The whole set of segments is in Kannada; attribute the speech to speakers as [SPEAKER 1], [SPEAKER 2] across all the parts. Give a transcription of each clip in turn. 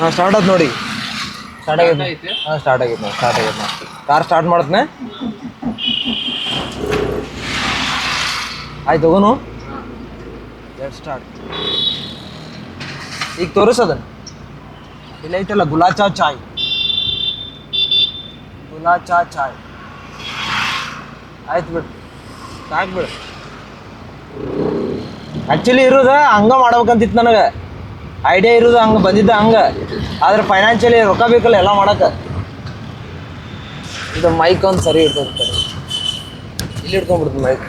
[SPEAKER 1] ಹಾಂ ಸ್ಟಾರ್ಟ್ ಆಯ್ತು ನೋಡಿ. ಸ್ಟಾರ್ಟ್
[SPEAKER 2] ಆಗಿದೆ?
[SPEAKER 1] ಹಾಂ ಸ್ಟಾರ್ಟ್ ಆಗಿದೆ ನೋಡಿ ಸ್ಟಾರ್ಟ್ ಆಗಿದೆ. ಕಾರ್ ಸ್ಟಾರ್ಟ್ ಮಾಡ್ತನೆ ಆಯ್ತು ತಗೋನು ಸ್ಟಾರ್ಟ್ ಈಗ ತೋರಿಸೋದನ್ನ ಇಲ್ಲ ಐತಲ್ಲ, ಗುಲಾಚಾ ಚಾಯ್. ಗುಲಾಚಾ ಚಾಯ್. ಆಯ್ತು ಬಿಡು. ಸಾಕು ಬಿಡು. ಆ್ಯಕ್ಚುಲಿ ಇರೋದು ಹಂಗ ಮಾಡ್ಬೇಕಂತಿತ್ತು ನನಗೆ. ಐಡಿಯಾ ಇರೋದು ಹಂಗೆ, ಬಂದಿದ್ದ ಹಂಗೆ. ಆದ್ರೆ ಫೈನಾನ್ಷಿಯಲಿ ರೊಕ್ಕ ಬೇಕಲ್ಲ, ಎಲ್ಲ ಮಾಡಕ್ಕೆ ಇದು ಮೈಕ್ ಒಂದು ಸರಿ ಇರ್ತದೆ ಇಲ್ಲಿ ಇಟ್ಕೊಂಡ್ಬಿಡ್ತು ಮೈಕ್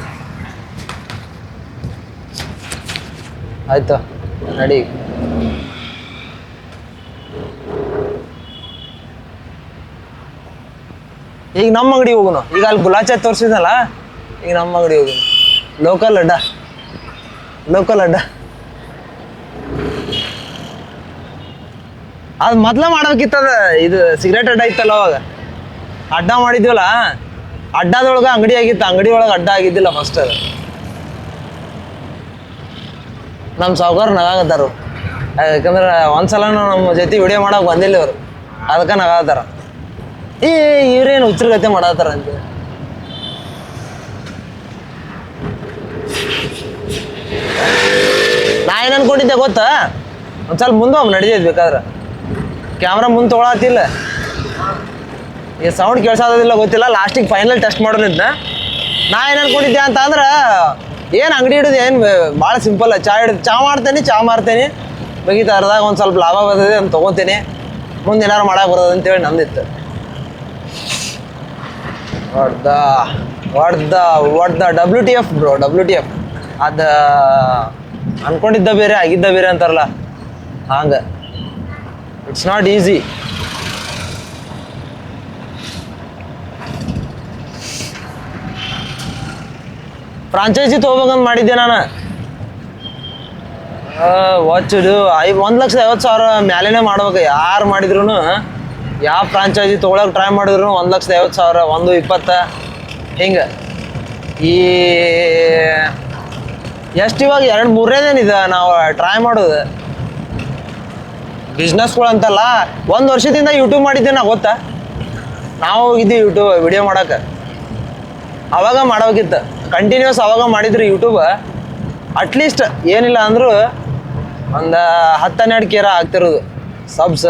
[SPEAKER 1] ಆಯ್ತಾ? ನಡಿ. ಈಗ ನಮ್ಮ ಅಂಗಡಿ ಹೋಗೋಣ ಈಗ ಅಲ್ಲಿ ಗುಲಾಚ ತೋರಿಸಿದ್ನಲ್ಲ, ಈಗ ನಮ್ಮ ಅಂಗಡಿ ಹೋಗೋಣ ಲೋಕಲ್ ಅಡ್ಡ. ಲೋಕಲ್ ಅಡ್ಡ. ಅದು ಮೊದ್ಲ ಮಾಡ್ಬೇಕಿತ್ತದ, ಇದು ಸಿಗರೇಟ್ ಅಡ್ಡ ಇತ್ತಲ್ಲ ಅವಾಗ. ಅಡ್ಡ ಮಾಡಿದ್ವಲ್ಲ, ಅಡ್ಡದೊಳಗೆ ಅಂಗಡಿ ಆಗಿತ್ತು, ಅಂಗಡಿ ಒಳಗೆ ಅಡ್ಡ ಆಗಿದ್ದಿಲ್ಲ ಫಸ್ಟ್ ಅದು. ನಮ್ಮ ಸಾವುಕಾರ ನಗಾಕತ್ತಾರು ಯಾಕಂದ್ರೆ ಒಂದ್ಸಲ ನಮ್ಮ ಜೊತೆ ವಿಡಿಯೋ ಮಾಡೋಕೆ ಬಂದಿಲ್ಲ ಇವರು. ಅದಕ್ಕೆ ನಗಾತಾರ ಏ, ಇವ್ರೇನು ಉಚ್ಚರಗತೆ ಮಾಡತ್ತಾರ ಅಂತ. ನಾ ಏನು ಅನ್ಕೊಂಡಿದ್ದೆ ಗೊತ್ತಾ? ಒಂದ್ಸಲ ಮುಂದೆ ಹೋಗಿ ನಡಿದೈತೆ ಬೇಕಾದ್ರೆ. ಕ್ಯಾಮ್ರಾ ಮುಂದೆ ತೊಗೊಳತ್ತಿಲ್ಲ ಈ ಸೌಂಡ್ ಕೇಳ್ಸೋದಿಲ್ಲ, ಗೊತ್ತಿಲ್ಲ. ಲಾಸ್ಟಿಗೆ ಫೈನಲ್ ಟೆಸ್ಟ್ ಮಾಡೋದಿದ್ದ ನಾ ಏನು ಅನ್ಕೊಂಡಿದ್ದೆ ಅಂತ ಅಂದ್ರೆ, ಏನು ಅಂಗಡಿ ಹಿಡಿದು ಏನು ಭಾಳ ಸಿಂಪಲ್ ಚಾ ಹಿಡಿದು, ಚಾ ಮಾಡ್ತೇನೆ, ಚಾ ಮಾರ್ತೇನೆ. ಬಗೀತ ಅರ್ದಾಗ ಒಂದು ಸ್ವಲ್ಪ ಲಾಭ ಬರ್ತದೆ ಅಂತ ತೊಗೊತೇನೆ. ಮುಂದೆ ಏನಾರು ಮಾಡಕ್ಕೆ ಬರೋದು ಅಂತೇಳಿ ನಂದಿತ್ತು. What the what the what the W T F bro W T F ಅದು, ಅನ್ಕೊಂಡಿದ್ದ ಬೇರೆ, ಆಗಿದ್ದ ಬೇರೆ ಅಂತಾರಲ್ಲ. ಹಂಗೆ. ಇಟ್ಸ್ ನಾಟ್ ಈಸಿ ಫ್ರಾಂಚೈಸಿ ತೊಗೋಬೇಕಂತ ಮಾಡಿದ್ದೆ ನಾನು. ವಾಚ್ ಇದು, ಐ ಒಂದು ಲಕ್ಷ ಐವತ್ತು ಸಾವಿರ ಮ್ಯಾಲೇನೆ ಮಾಡ್ಬೇಕು. ಯಾರು ಮಾಡಿದ್ರು ಯಾವ ಫ್ರಾಂಚೈಸಿ ತೊಗೊಳಕ್ಕೆ ಟ್ರೈ ಮಾಡಿದ್ರು ಒಂದು ಲಕ್ಷದ ಐವತ್ತು ಸಾವಿರ, ಒಂದು ಇಪ್ಪತ್ತ. ಹಿಂಗೆ. ಈ, ಎಷ್ಟು ಇವಾಗ ಎರಡು ಮೂರನೇದೇನಿದೆ ನಾವು ಟ್ರೈ ಮಾಡೋದು. ಬಿಸ್ನೆಸ್ಗಳು ಅಂತಲ್ಲ ಒಂದು ವರ್ಷದಿಂದ ಯೂಟ್ಯೂಬ್ ಮಾಡಿದ್ದೆ ನಾ, ಗೊತ್ತಾ? ನಾವು ಹೋಗಿದ್ದೀವಿ ಯೂಟ್ಯೂಬ್ ವಿಡಿಯೋ ಮಾಡೋಕೆ. ಅವಾಗ ಮಾಡೋಗಿತ್ತು ಕಂಟಿನ್ಯೂಸ್ ಅವಾಗ ಮಾಡಿದ್ರು ಯೂಟ್ಯೂಬ್ ಅಟ್ಲೀಸ್ಟ್ ಏನಿಲ್ಲ ಅಂದರೂ ಒಂದು ಹತ್ತು ಹನ್ನೆರಡು ಕೇರ ಆಗ್ತಿರೋದು ಸಬ್ಸ್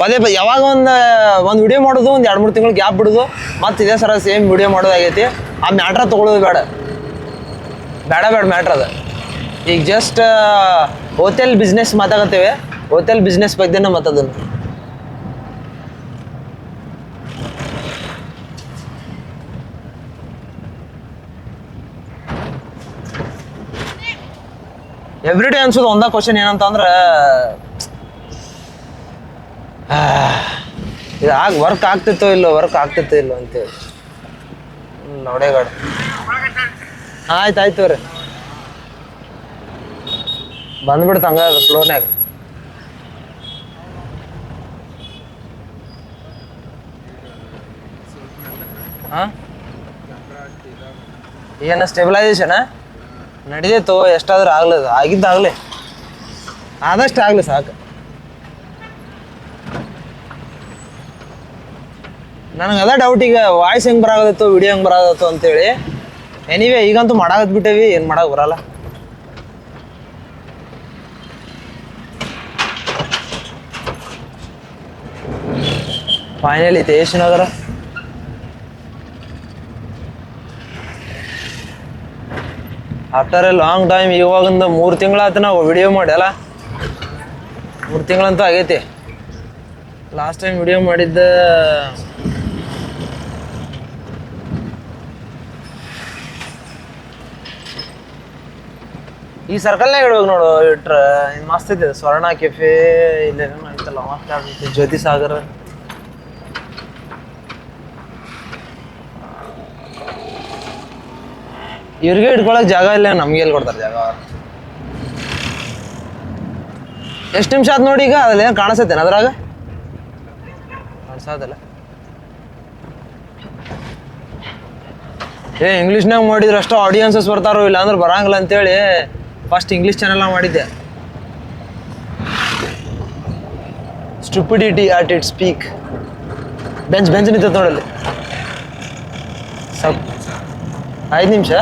[SPEAKER 1] ಪದೇ ಪದೇ, ಯಾವಾಗ ಒಂದು ಒಂದು ವಿಡಿಯೋ ಮಾಡೋದು, ಒಂದು ಎರಡು ಮೂರು ತಿಂಗಳು ಗ್ಯಾಪ್ ಬಿಡೋದು, ಮತ್ತು ಇದೇ ಸರ ಸೇಮ್ ವಿಡಿಯೋ ಮಾಡೋದಾಗೈತಿ. ಆ ಮ್ಯಾಟ್ರ ತೊಗೊಳೋದು ಬೇಡ. ಬೇಡ ಬೇಡ ಮ್ಯಾಟ್ರ್ ಅದು. ಈಗ ಜಸ್ಟ್ ಹೋಟೆಲ್ ಬಿಸ್ನೆಸ್ ಮಾತಾಗತ್ತೇವೆ ಹೋಟೆಲ್ ಬಿಸ್ನೆಸ್ ಬಗ್ಗೆನೇ ಮಾತಾದನ್ನು ಎವ್ರಿ ಡೇ ಅನ್ಸೋದು ಒಂದ ಕ್ವಶನ್ ಏನಂತ ಅಂದ್ರೆ ಇದು ಆಗ ವರ್ಕ್ ಆಗ್ತಿತ್ತೋ ಇಲ್ಲೋ ವರ್ಕ್ ಆಗ್ತಿತ್ತೋ ಇಲ್ಲೋ ಅಂತೇಳಿ. ನೋಡೇಗಾಡ ಆಯ್ತು ಆಯ್ತು ರೀ ಬಂದ್ಬಿಡ್ತು ಅದು ಫ್ಲೋನ್ಯಾಗ ಹಾಂ? ಏನು ಸ್ಟೆಬಿಲೈಸೇಷನ್ ನಡಿದೈತು ಎಷ್ಟಾದ್ರೂ ಆಗ್ಲದು ಆಗಿದ್ದಾಗಲಿ ಆದಷ್ಟು ಆಗಲಿ ಸಾಕು. ನನಗೆ ಅದ ಡೌಟ್ ಈಗ ವಾಯ್ಸ್ ಹೆಂಗೆ ಬರಾಗತ್ತೋ ವಿಡಿಯೋ ಹೆಂಗೆ ಬರಾಗತ್ತೋ ಅಂತೇಳಿ. ಎನಿವೇ ಈಗಂತೂ ಮಾಡಾಗತ್ ಬಿಟ್ಟೇವಿ ಏನು ಮಾಡಕ್ಕೆ ಬರಲ್ಲ. Finally Tej Nagar. After long time ಇವಾಗಿಂದ ಮೂರು ತಿಂಗಳಾಯ್ತು ನಾವು ವಿಡಿಯೋ ಮಾಡಿ ಅಲ್ಲ ಮೂರು ತಿಂಗಳಂತೂ ಆಗೈತಿ. ಲಾಸ್ಟ್ ಟೈಮ್ ವಿಡಿಯೋ ಮಾಡಿದ್ದ ಈ ಸರ್ಕಲ್ನಾಗ ಇಡ್ಬೇಕು ನೋಡು, ಇಟ್ರ. ಮಸ್ತ್ ಇದು. ಸ್ವರ್ಣ ಕೆಫೆ ಇಲ್ಲ ಐತಲ್ಲ ಆಗ್ತೈತಿ ಜ್ಯೋತಿ ಸಾಗರ್. ಇವ್ರಿಗೆ ಇಟ್ಕೊಳಕ್ ಜಾಗ ಇಲ್ಲ, ನಮ್ಗೆ ಎಲ್ಲಿ ಕೊಡ್ತಾರೆ ಜಾಗ? ಎಷ್ಟು ನಿಮಿಷ ಆದ್ ನೋಡಿ ಈಗ? ಅದ್ರಲ್ಲಿ ಏನು ಕಾಣಿಸತ್ತೇನೆ ಅದ್ರಾಗ? ಕಾಣಿಸೋದಲ್ಲ. ಏ ಇಂಗ್ಲೀಷ್ನಾಗ ಮಾಡಿದ್ರೆ ಅಷ್ಟೋ ಆಡಿಯನ್ಸಸ್ ಬರ್ತಾರೋ ಇಲ್ಲ ಅಂದ್ರೆ ಬರಂಗಿಲ್ಲ ಅಂತೇಳಿ ಫಸ್ಟ್ ಇಂಗ್ಲೀಷ್ ಚಾನೆಲ್ ಮಾಡಿದ್ದೆ. Stupidity at it speak bench bench ನಿಂತ ನೋಡಲ್ಲಿ. ಸಪ್ ಐದು ನಿಮಿಷ?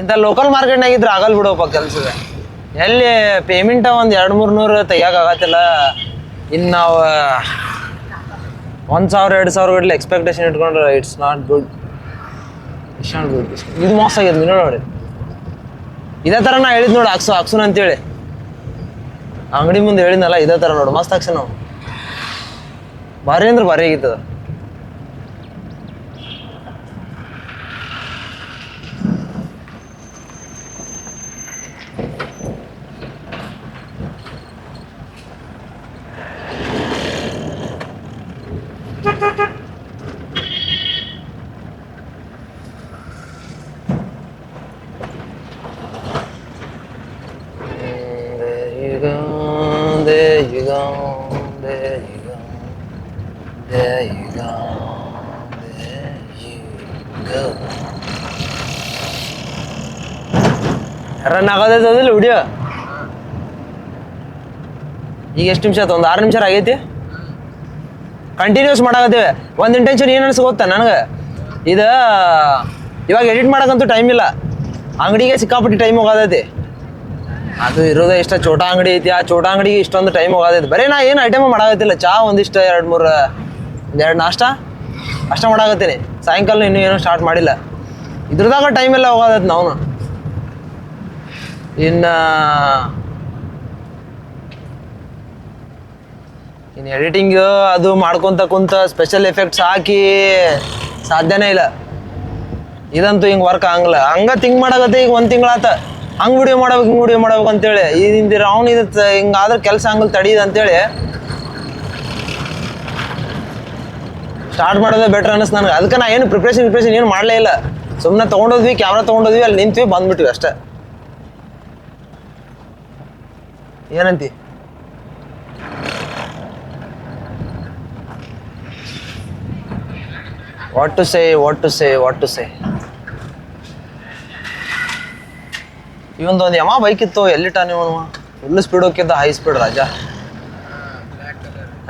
[SPEAKER 1] ಇಂಥ ಲೋಕಲ್ ಮಾರ್ಕೆಟ್ನಾಗ ಇದ್ರೆ ಆಗಲ್ ಬಿಡೋಪ್ಪ ಕೆಲ್ಸದ. ಎಲ್ಲಿ ಪೇಮೆಂಟ್ ಒಂದು ಎರಡು ಮೂರು ನೂರು ತೆಗಿಯೋಕ್ಕಾಗತ್ತಿಲ್ಲ ಇನ್ನು ನಾವು, ಒಂದು ಸಾವಿರ, ಎರಡು ಸಾವಿರ ಗಟ್ಟಲೆ ಎಕ್ಸ್ಪೆಕ್ಟೇಷನ್ ಇಟ್ಕೊಂಡ್ರೆ it's not good it's not good ಇದು ಮೋಸ ಆಗ್ಯದ ನೀವು ನೋಡಿ ಇದೇ ಥರ ನಾ ಹೇಳಿದ್ ನೋಡಿ ಹಾಕ್ಸು ಹಾಕ್ಸುನ ಅಂತೇಳಿ. ಅಂಗಡಿ ಮುಂದೆ ಹೇಳಿದ್ನಲ್ಲ ಇದೇ ಥರ ನೋಡು. ಮಸ್ತ್ ಹಾಕ್ಸ ನಾವು. ಭಾರಿ ಅಂದ್ರೆ ಭಾರಿ ಆಗಿತ್ತದ There you go, there you go, there you go, there you go, there you go. Run ಆಗೋದೈತೆ ಅದಿಲ್ಲ ವಿಡಿಯೋ ಈಗ ಎಷ್ಟು ನಿಮಿಷ ಆಯ್ತು ಒಂದು ಆರು ನಿಮಿಷ ಆಗೈತಿ ಕಂಟಿನ್ಯೂಸ್ ಮಾಡಾಕತ್ತೀವಿ ಒಂದು ಇಂಟೆನ್ಷನ್ ಏನು ಅನ್ಸ್ ಗೊತ್ತಾ ನನಗೆ ಇದು ಇವಾಗ ಎಡಿಟ್ ಮಾಡೋಕ್ಕಂತೂ ಟೈಮ್ ಇಲ್ಲ ಅಂಗಡಿಗೆ ಸಿಕ್ಕಾಪಟ್ಟಿ ಟೈಮ್ ಹೋಗೋದೈತಿ ಅದು ಇರೋದೇ ಇಷ್ಟ. ಚೋಟ ಅಂಗಡಿ ಐತಿ. ಆ ಚೋಟ ಅಂಗಡಿಗೆ ಇಷ್ಟೊಂದು ಟೈಮ್ ಹೋಗೋದೈತಿ ಬರೀ ನಾ ಏನು ಐಟಮ್ ಮಾಡಾಗತ್ತಿಲ್ಲ ಚಾ ಒಂದಿಷ್ಟು, ಎರಡು ಮೂರು, ಎರಡು ನಾಷ್ಟ? ಅಷ್ಟ ಮಾಡಾಕತ್ತೀನಿ. ಸಾಯಂಕಾಲ ಇನ್ನೂ ಏನೂ ಸ್ಟಾರ್ಟ್ ಮಾಡಿಲ್ಲ. ಇದ್ರದಾಗ ಟೈಮ್ ಎಲ್ಲ ಹೋಗೋದೈತಿ ನಾವು ಇನ್ನು ಇನ್ನು ಎಡಿಟಿಂಗ್ ಅದು ಮಾಡ್ಕೊತ ಕುಂತ ಸ್ಪೆಷಲ್ ಎಫೆಕ್ಟ್ಸ್ ಹಾಕಿ ಸಾಧ್ಯನೇ ಇಲ್ಲ. ಇದಂತೂ ಹಿಂಗೆ ವರ್ಕ್ ಆಗಲ್ಲ ಹಂಗ ತಿಂಗ್ ಮಾಡಾಕತ್ತೆ ಈಗ ಒಂದು ತಿಂಗಳಾತ ಹಂಗೆ ವಿಡಿಯೋ ಮಾಡ್ಬೇಕು, ಹಿಂಗೆ ವಿಡಿಯೋ ಮಾಡ್ಬೇಕು ಅಂತೇಳಿ. ಇದಿಂದಿರ ರೌಂಡ್ ಇದು ಹಿಂಗಾದ್ರೆ ಕೆಲಸ ಹಂಗಲ್ ತಡೀದು ಅಂತೇಳಿ. ಸ್ಟಾರ್ಟ್ ಮಾಡೋದೇ ಬೆಟ್ರ್ ಅನಿಸ್ ನನಗೆ. ಅದಕ್ಕೆ ನಾ ಏನು ಪ್ರಿಪ್ರೇಷನ್ ಪ್ರಿಪ್ರೇಷನ್ ಏನು ಮಾಡಲೇ ಇಲ್ಲ. ಸುಮ್ಮನೆ ತೊಗೊಂಡೋದ್ವಿ ಕ್ಯಾಮ್ರಾ ತೊಗೊಂಡೋದ್ವಿ, ಅಲ್ಲಿ ನಿಂತೀವಿ, ಬಂದ್ಬಿಟ್ವಿ ಅಷ್ಟೇ. ಏನಂತಿ? What to say what to say what to say ಇವೊಂದು ಒಂದು ಯಮ ಬೈಕ್ ಇತ್ತು ಎಲ್ಲಿಟ ನೀವು ಫುಲ್ ಸ್ಪೀಡ್ ಹೋಗಿದ್ದ ಹೈ ಸ್ಪೀಡ್ ರಾಜ.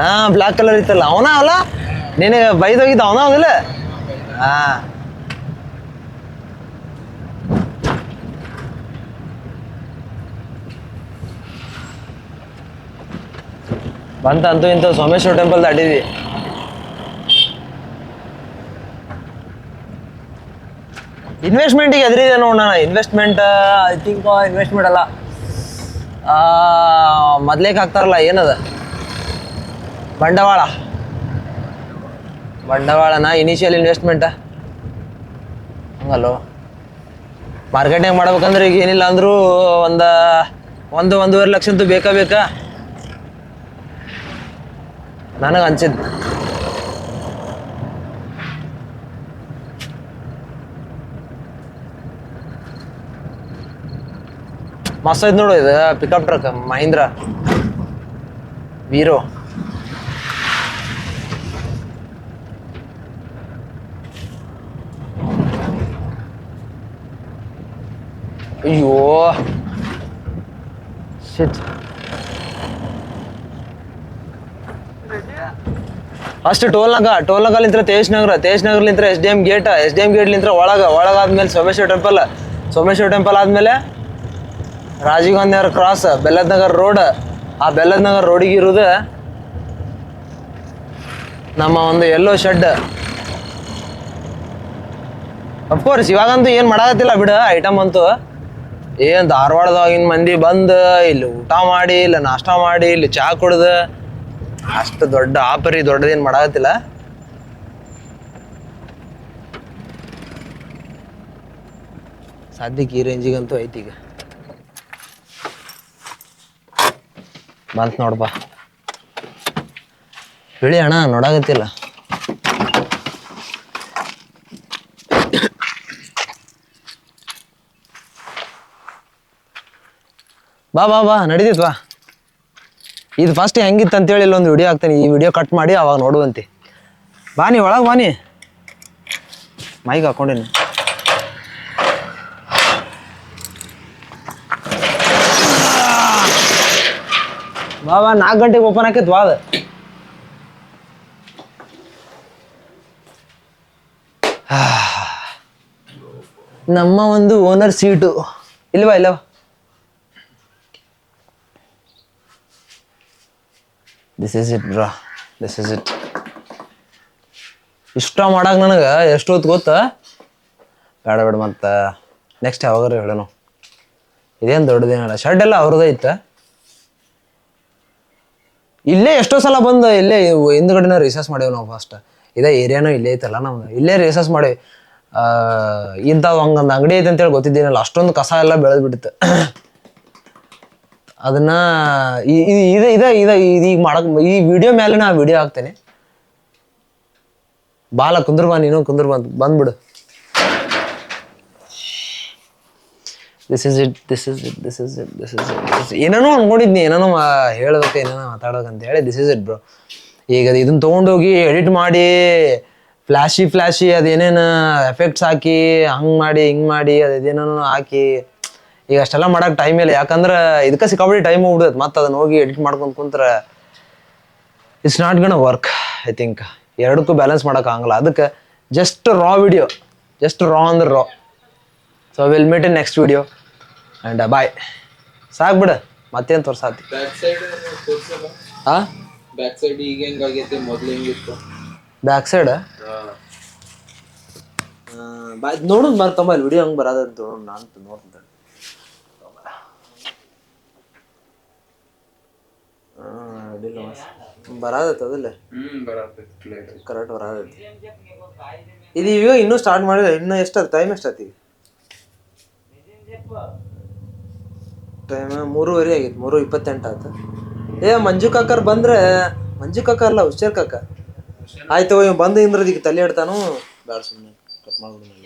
[SPEAKER 1] ಹಾ ಬ್ಲಾಕ್ ಕಲರ್ ಇತ್ತಲ್ಲ, ಅವನ ಅಲ್ಲ? ನೀನು ಬೈದೋಗಿದ್ದ ಅವನ ಅವನಿಲ್ಲ ಹಾ. ಬಂತ ಅಂತೂ ಇಂತ ಸೋಮೇಶ್ವರ ಟೆಂಪಲ್ ದಾಟಿದ್ವಿ. ಇನ್ವೆಸ್ಟ್ಮೆಂಟಿಗೆ ಎದುರಿದೆ ನೋಡೋಣ ಇನ್ವೆಸ್ಟ್ಮೆಂಟ್ ಐ ಥಿಂಕ್ ಇನ್ವೆಸ್ಟ್ಮೆಂಟ್ ಅಲ್ಲ. ಮೊದ್ಲೇಕ್ ಹಾಕ್ತಾರಲ್ಲ, ಏನದ? ಬಂಡವಾಳ. ಬಂಡವಾಳನ ಇನಿಷಿಯಲ್ ಇನ್ವೆಸ್ಟ್ಮೆಂಟ ಹಂಗಲ್ಲೋ? ಮಾರ್ಕೆಟಿಂಗ್ ಮಾಡ್ಬೇಕಂದ್ರೆ ಈಗ ಏನಿಲ್ಲ ಅಂದರೂ ಒಂದು ಒಂದು, ಒಂದೂವರೆ ಲಕ್ಷದ್ದು ಬೇಕಾ ಬೇಕಾ? ನನಗೆ ಅನ್ಸಿದ್ದು ಮಸ್ತ್ ನೋಡು ಇದು ಪಿಕಪ್ ಟ್ರಕ್ ಮಹೀಂದ್ರ. ವೀರೋ ಅಯ್ಯೋ. ಶಿಟ್ ಅಷ್ಟು ಟೋಲ್ನಾಗ ಟೋಲ್ನಾಗಲಿಂತ್ರ Tej Nagar, Tej ನಗರ್ಲಿಂತ್ರ S D M gate S D M ಗೇಟ್ಲಿಂತ್ರ ಒಳಗ, ಒಳಗಾದ್ಮೇಲೆ ಸೋಮೇಶ್ವರ ಟೆಂಪಲ್ ಸೋಮೇಶ್ವರ ಟೆಂಪಲ್ ಆದ್ಮೇಲೆ ರಾಜೀವ್ ಗಾಂಧಿ ಅವರ ಕ್ರಾಸ್ ಬೆಲ್ಲದ್ ನಗರ್ ರೋಡ್ ಆ ಬೆಲ್ಲದ್ ನಗರ್ ರೋಡಿಗೆ ಇರೋದು ನಮ್ಮ ಒಂದು ಎಲ್ಲೋ ಶೆಡ್ ಅಫ್ಕೋರ್ಸ್ ಇವಾಗಂತೂ ಏನು ಮಾಡಾಕತ್ತಿಲ್ಲ ಬಿಡು ಐಟಮ್ ಅಂತೂ. ಏನು ಧಾರವಾಡದಾಗಿನ ಮಂದಿ ಬಂದು, ಇಲ್ಲಿ ಊಟ ಮಾಡಿ, ಇಲ್ಲ ನಾಷ್ಟ ಮಾಡಿ, ಇಲ್ಲಿ ಚಹಾ ಕುಡ್ದು. ಅಷ್ಟು ದೊಡ್ಡ ಆಪರಿ ದೊಡ್ಡದೇನು ಮಾಡಾಕತ್ತಿಲ್ಲ. ಸದ್ಯಕ್ಕೆ ಈ ರೇಂಜಿಗಂತೂ ಐತಿ ಈಗ. ಬಂತ್ ನೋಡಪ್ಪ ಹೇಳಿ ಅಣ್ಣ, ನೋಡಾಗತ್ತಿಲ್ಲ. ಬಾ ಬಾ ಬಾ, ನಡೀತಿತ್ ಬಾ. ಇದು ಫಸ್ಟ್ ಹೆಂಗಿತ್ತು ಅಂತೇಳಿ ಇಲ್ಲೊಂದು ವಿಡಿಯೋ ಹಾಕ್ತೀನಿ. ಈ ವಿಡಿಯೋ ಕಟ್ ಮಾಡಿ ಅವಾಗ ನೋಡುವಂತೆ. ಬಾನಿ ಒಳಗೆ ಬಾನಿ ಮೈಗೆ ಹಾಕೊಂಡೇನಿ. ಬಾ ಬಾ ನಾಲ್ಕು ಗಂಟೆಗೆ ಓಪನ್ ಆಕೈತ್ ಅದು ನಮ್ಮ ಒಂದು ಓನರ್ ಸೀಟು. ಇಲ್ವಾ ಇಲ್ಲವಾ this is it bro this is it ಇಷ್ಟ ಮಾಡಾಕ ನನಗೆ ಎಷ್ಟು ಹೊತ್ತು ಗೊತ್ತಾ? ಬೇಡ ಬೇಡ ಮತ್ತು. ನೆಕ್ಸ್ಟ್ ಯಾವಾಗಾರ ಹೇಳೋಣ ಇದೇನು ದೊಡ್ಡದೇನಲ್ಲ ಶರ್ಟ್ ಎಲ್ಲ ಅವ್ರದ್ದೇ ಇತ್ತ? ಇಲ್ಲೇ ಎಷ್ಟೋ ಸಲ ಬಂದು ಇಲ್ಲೇ ಹಿಂದ್ಗಡೆನ ರಿಸರ್ಚ್ ಮಾಡೇವಿ ನಾವು ಫಸ್ಟ್ ಇದೇ ಏರಿಯಾನೂ ಇಲ್ಲೇ ಐತಲ್ಲ ನಮ್ದು ಇಲ್ಲೇ ರಿಸರ್ಚ್ ಮಾಡೇವಿ ಇಂಥವು ಹಂಗೊಂದು ಅಂಗಡಿ ಐತೆ ಅಂತೇಳಿ ಗೊತ್ತಿದ್ದೀನಲ್ಲ, ಅಷ್ಟೊಂದು ಕಸ ಎಲ್ಲ ಬೆಳೆದು ಬಿಡುತ್ತೆ ಅದನ್ನ ಇದ, ಇದೆ ಇದೆ ಈಗ ಮಾಡಕ್, ಈ ವಿಡಿಯೋ ಮೇಲೆ ನಾ ವಿಡಿಯೋ ಹಾಕ್ತೇನೆ. ಬಾಲ ಕುಂದ್ರ ಬಾ ನೀನು ಕುಂದ್ರಬಂದು ಬಂದ್ಬಿಡು. This is it this is it this is it this is it ಏನೇನೋ ಅನ್ಕೊಂಡಿದ್ನಿ, ಏನೇನೋ ಹೇಳೋದಕ್ಕೆ ಏನೇನೋ ಮಾತಾಡ್ಬೇಕು ಅಂತ ಹೇಳಿ ದಿಸ್ ಇಸ್ ಇಟ್ ಬ್ರೋ ಈಗ ಅದು ಇದನ್ನ ತೊಗೊಂಡೋಗಿ ಎಡಿಟ್ ಮಾಡಿ ಫ್ಲ್ಯಾಶಿ ಫ್ಲ್ಯಾಶಿ ಅದೇನೇನು ಎಫೆಕ್ಟ್ಸ್ ಹಾಕಿ, ಹಂಗೆ ಮಾಡಿ, ಹಿಂಗೆ ಮಾಡಿ ಅದೇನೇನೋ ಹಾಕಿ, ಈಗ ಅಷ್ಟೆಲ್ಲ ಮಾಡಕ್ಕೆ ಟೈಮ್ ಇಲ್ಲ. ಯಾಕಂದ್ರೆ ಇದಕ್ಕೆ ಸಿಕ್ಕಾಬಿಟ್ಟು ಟೈಮ್ ಹೋಗ್ಬಿಡುತ್ತೆ. ಮತ್ತು ಅದನ್ನ ಹೋಗಿ ಎಡಿಟ್ ಮಾಡ್ಕೊಂಡು ಕುಂತ್ರೆ it's not gonna work I think ಎರಡಕ್ಕೂ ಬ್ಯಾಲೆನ್ಸ್ ಮಾಡೋಕ್ಕಾಗಲ್ಲ ಅದಕ್ಕೆ just raw video just raw ಅಂದ್ರೆ raw so will meet in next video and bye ಸಾಕು ಬಿಡು ಮತ್ತೇನು ತೋರ್ಸಾತಿ?
[SPEAKER 2] ಬ್ಯಾಕ್ ಸೈಡ್ ತೋರ್ಸಲ್ಲ
[SPEAKER 1] ಹಾ
[SPEAKER 2] ಬ್ಯಾಕ್ ಸೈಡ್ ಈಗ ಹೆಂಗಾಗೈತಿ? ಮೊದ್ಲು ಹೆಂಗಿತ್ತು?
[SPEAKER 1] ಬ್ಯಾಕ್ ಸೈಡ್ ಬಾಯ್ ನೋಡೋದು ಬರ್ತಮ್ಮ ಇಲ್ಲಿ ವಿಡಿಯೋ ಹಂಗೆ ಬರೋದಂತ ನೋಡೋಣ ನಾನು ನೋಡ್ತೀನಿ ಇನ್ನು ಅದಿಲ್ಲ. ಕರೆಕ್ಟ್ ಬರಾದೈತಿ. ಇದು ಈಗ ಇನ್ನೂ ಸ್ಟಾರ್ಟ್ ಮಾಡಿಲ್ಲ ಇನ್ನೂ ಎಷ್ಟು ಟೈಮ್ ಎಷ್ಟೈತಿ ಟೈಮ್ ಮೂರುವರೆ ಆಗಿತ್ತು, ಮೂರು ಇಪ್ಪತ್ತೆಂಟು ಆಯ್ತು ಏ, ಮಂಜು ಕಾಕರ್ ಬಂದ್ರೆ, ಮಂಜು ಕಾಕ ಅಲ್ಲ, ಹುಷಾರ್ ಕಾಕ. ಆಯ್ತು ಇವ್ ಬಂದು ತಲೆ ಇಡ್ತಾನು ಬೇಡ ಸುಮ್ಮನೆ ಕಟ್ ಮಾಡ್ಬಿಡು.